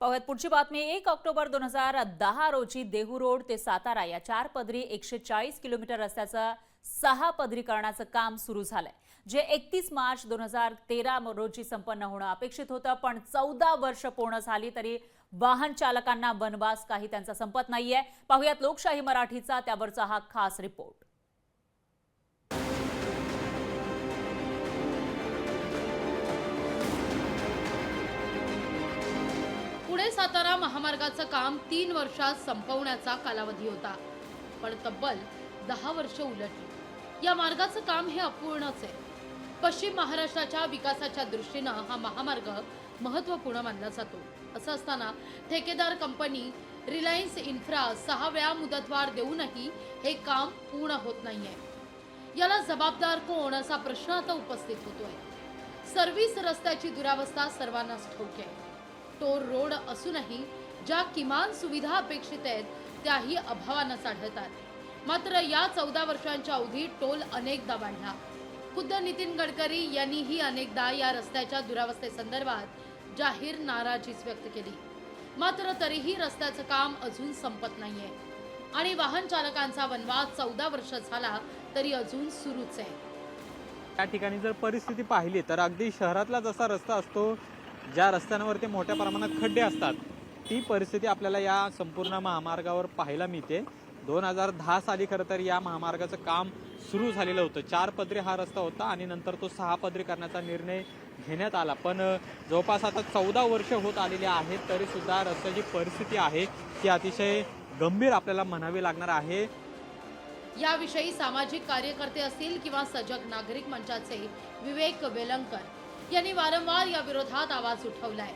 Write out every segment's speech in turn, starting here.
पाहूयात. पुढची बातमी एक ऑक्टोबर दोन हजार दहा रोजी देहू रोड ते सातारा या चार पदरी एकशे चाळीस किलोमीटर रस्त्याचं सहा पदरीकरणाचं काम सुरू झालंय. जे एकतीस मार्च दोन हजार तेरा रोजी संपन्न होणं अपेक्षित होतं पण चौदा वर्ष पूर्ण झाली तरी वाहन चालकांना वनवास काही त्यांचा संपत नाहीये. पाहुयात लोकशाही मराठीचा त्यावरचा हा खास रिपोर्ट. सातारा महामार्गाचं काम तीन वर्षात संपवण्याचा कालावधी होता. पण तब्बल दहा वर्ष उलटली. या मार्गाचं काम हे अपूर्णच आहे. पश्चिम महाराष्ट्राच्या विकासाच्या दृष्टीनं हा महामार्ग महत्त्वपूर्ण मानला जातो. असं असताना ठेकेदार कंपनी रिलायन्स इन्फ्रा सहा वेळा मुदतवाढ देऊनही हे काम पूर्ण होत नाहीये. याला जबाबदार कोण असा प्रश्न आता उपस्थित होतोय. सर्व्हिस रस्त्याची दुरावस्था सर्वांनाच ठाऊक आहे. टोर रोड असूनही ज्या किमान सुविधा अपेक्षित आहेत त्याही अभावानं आढळतात मात्र या चौदा वर्षांच्या अवधीत टोल अनेकदा वाढला. खुद्द नितीन गडकरी यांनीही अनेकदा या रस्त्याच्या दुरावस्थेसंदर्भात जाहीर नाराजीच व्यक्त केली. मात्र तरीही रस्त्याचं काम अजून संपत नाहीये. आणि वाहन चालकांचा वनवास चौदा वर्ष झाला तरी अजून सुरूच आहे. त्या ठिकाणी जर परिस्थिती पाहिली तर अगदी शहरातला जसा रस्ता असतो ज्या रस्त्यांवरती मोठ्या प्रमाणात खड्डे असतात ती परिस्थिती आपल्याला या संपूर्ण महामार्गावर पाहायला मिळते. दोन हजार दहा साली खरं तर या महामार्गाचं काम सुरू झालेलं होतं. चार पदरी हा रस्ता होता आणि नंतर तो सहा पदरी करण्याचा निर्णय घेण्यात आला. पण जवळपास आता चौदा वर्ष होत आलेली आहेत तरी सुद्धा रस्त्याची परिस्थिती आहे ती अतिशय गंभीर आपल्याला म्हणावी लागणार आहे. याविषयी सामाजिक कार्यकर्ते असतील किंवा सजग नागरिक मंचाचे विवेक वेलंकर. यांनी वारंवार या विरोधात आवाज उठवलाय.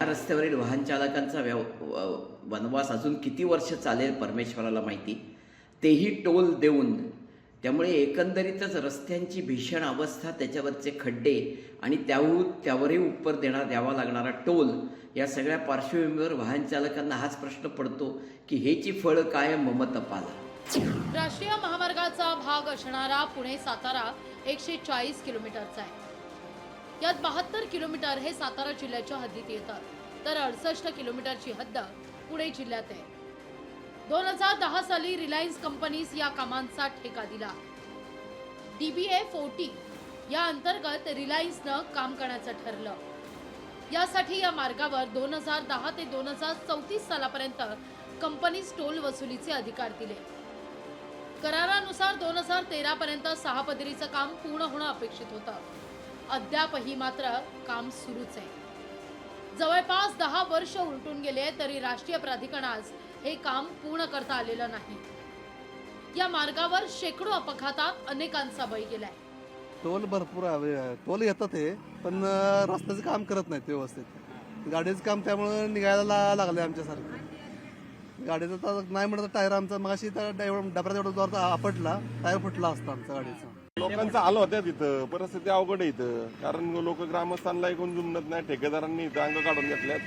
रस्त्यावरील वाहन चालकांचा व्यव वनवास अजून किती वर्ष चालेल परमेश्वराला माहिती? तेही टोल देऊन. त्यामुळे एकंदरीतच रस्त्यांची भीषण अवस्था त्याच्यावरचे खड्डे आणि त्याहून त्यावरही उत्तर देणार द्यावा लागणारा टोल या सगळ्या पार्श्वभूमीवर वाहन चालकांना हाच प्रश्न पडतो की हेची फळं काय ममत पाला राष्ट्रीय महामार्गाचा भाग असणारा पुणे सातारा एकशे चाळीस किलोमीटरचा आहे. यात बहात्तर किलोमीटर हे सातारा जिल्ह्याच्या हद्दीत येतं तर अडसष्ट किलोमीटरची हद्द पुणे जिल्ह्यात आहे. दोन हजार दहा साली रिलायन्स कंपनीज या कामांचा ठेका दिला. डीबीए फोर्टी या अंतर्गत रिलायन्सनं काम करण्याचं ठरलं. यासाठी या मार्गावर दोन हजार दहा ते दोन हजार चौतीस सालापर्यंत कंपनीज टोल वसुलीचे अधिकार दिले. करारानुसार दोन हजार तेरा पर्यंत सहा पदरीचं काम पूर्ण होणं अपेक्षित होतं. अद्यापही मात्र काम सुरूच आहे. जवळपास दहा वर्ष उलटून गेले तरी राष्ट्रीय प्राधिकरणास हे काम पूर्ण करता आलेलं नाही. या मार्गावर शेकडो अपघातात अनेकांचा बळी गेलाय. टोल भरपूर टोल येतात ते पण रस्त्याचं काम करत नाहीत व्यवस्थित. गाडीचं काम त्यामुळं निघायला लागलं लागले आमच्यासारखं. गाडीचं तर नाही म्हणत टायर आमचा मगाशी तर डबऱ्यात एवढा जोरात आपटला टायर फुटला असता आमचा गाडीचा. लोकांचं आलं होत्या तिथं. परिस्थिती अवघड आहे इथं. कारण लोक ग्रामस्थांना ऐकून जुमनत नाही ठेकेदारांनी इथं अंग काढून घेतल्यात.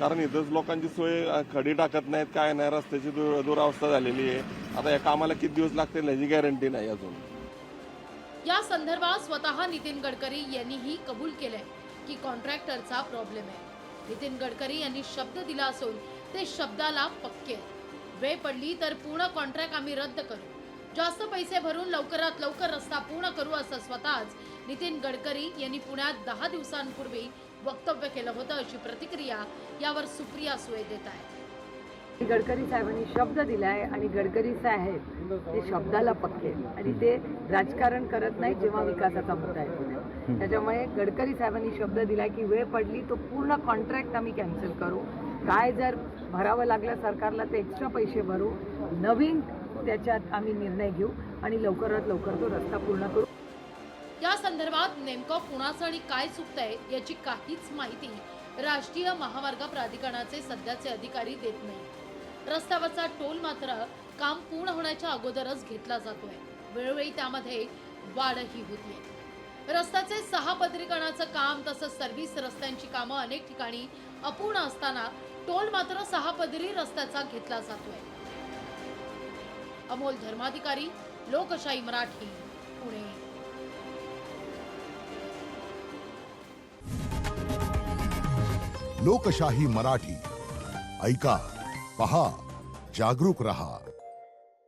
कारण इथंच लोकांची सोय खडी टाकत नाहीत. काय नाही रस्त्याची दुरावस्था झालेली आहे. आता या कामाला किती दिवस लागतील ह्याची गॅरंटी नाही अजून. या संदर्भात स्वतः नितीन गडकरी यांनीही कबूल केलंय की कॉन्ट्रॅक्टरचा प्रॉब्लेम आहे. नितीन गडकरी यांनी शब्द दिला असून ते शब्दाला पक्के वेळ पडली तर पूर्ण कॉन्ट्रॅक्ट आम्ही रद्द करू. जास्त पैसे भरून लवकरात लवकर रस्ता पूर्ण करू असं स्वतःच नितीन गडकरी यांनी पुण्यात दहा दिवसांपूर्वी वक्तव्य केलं होतं अशी प्रतिक्रिया यावर सुप्रिया सुळे देत आहे गडकरी साहेबांनी शब्द दिलाय आणि गडकरी साहेब ते शब्दाला पक्के आहेत. आणि ते राजकारण करत नाही जेव्हा विकासाचा मुद्दा आहे पुण्यात. त्याच्यामुळे गडकरी साहेबांनी शब्द दिलाय की वेळ पडली तो पूर्ण कॉन्ट्रॅक्ट आम्ही कॅन्सल करू काय जर भरावं लागलं सरकारला तर एक्स्ट्रा पैसे भरू नवीन त्याच्यात आम्ही निर्णय घेऊ आणि लवकरात लवकर तो रस्ता पूर्ण करू. या संदर्भात नेमकं कुणाचं आणि काय चुकतंय याची काहीच माहिती राष्ट्रीय महामार्ग प्राधिकरणाचे सध्याचे अधिकारी देत नाही. रस्त्यावरचा टोल मात्र काम पूर्ण होण्याच्या अगोदरच घेतला जातोय. वेळोवेळी त्यामध्ये वाढही होतीये. रस्त्याचे सहा पदरीकरणाचं काम तसंच सर्व्हिस रस्त्यांची कामं अनेक ठिकाणी अपूर्ण असताना टोल मात्र सहा पदरी रस्त्याचा घेतला जातोय. अमोल धर्माधिकारी लोकशाही मराठी पुणे. लोकशाही मराठी. ऐका पहा जागरूक रहा.